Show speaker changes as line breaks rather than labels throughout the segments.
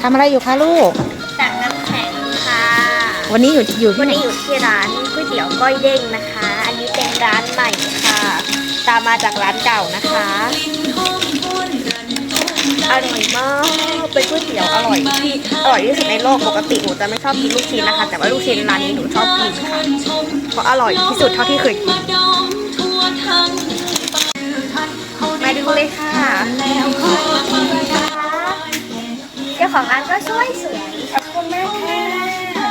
ทำอะไรอยู่คะลูก
ตักน้ำแข็งค่ะ
วันนี้อยู่อยู่ที่
วัน
ไหน
นี้อยู่ที่ร้านก๋วยเตี๋ยวก้อยเด้งนะคะ อันนี้เป็นร้านใหม่ค่ะ ตามมาจากร้านเก่านะคะอร่อยมากเป็นก๋วยเตี๋ยวอร่อยที่อร่อยที่สุดในโลกปกติหนูจะไม่ชอบกินลูกชิ้นนะคะ แต่ว่าลูกชิ้นร้านนี้หนูชอบกินค่ะเพราะอร่อยที่สุดเท่าที่เคยกิน ของร้านก็ช่วยสวยขอบคุณมากค่ะ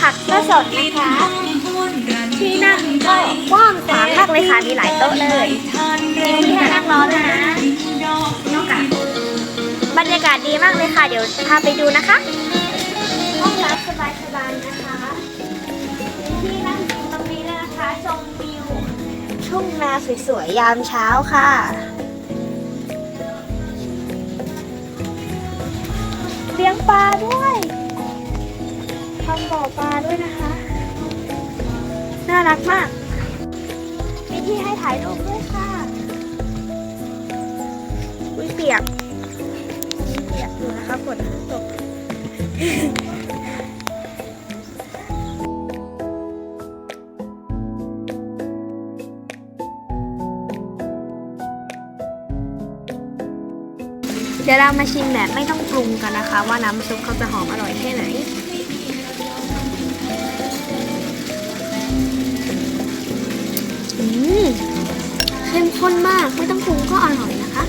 ผักก็สดนะคะที่นั่งก็กว้างขวางมากเลยค่ะมีหลายโต๊ะเลยมีที่ให้นั่งรอด้วยนะนอกจากบรรยากาศดีมากเลยค่ะ เดี๋ยวพาไปดูนะคะห้องรับสบาย ทุ่งนาสวยๆยามเช้าค่ะ เลี้ยงปลาด้วยทำบ่อปลาด้วยนะคะ น่ารักมาก มีที่ให้ถ่ายรูปด้วยค่ะอุ้ยเปียกเปียกอยู่นะคะฝนตก เดี๋ยวเรามาชิมแบบไม่ต้องปรุงกันนะคะ ว่าน้ำซุปเขาจะหอมอร่อยแค่ไหนอืมเข้มข้นมากไม่ต้องปรุงก็อร่อยนะคะ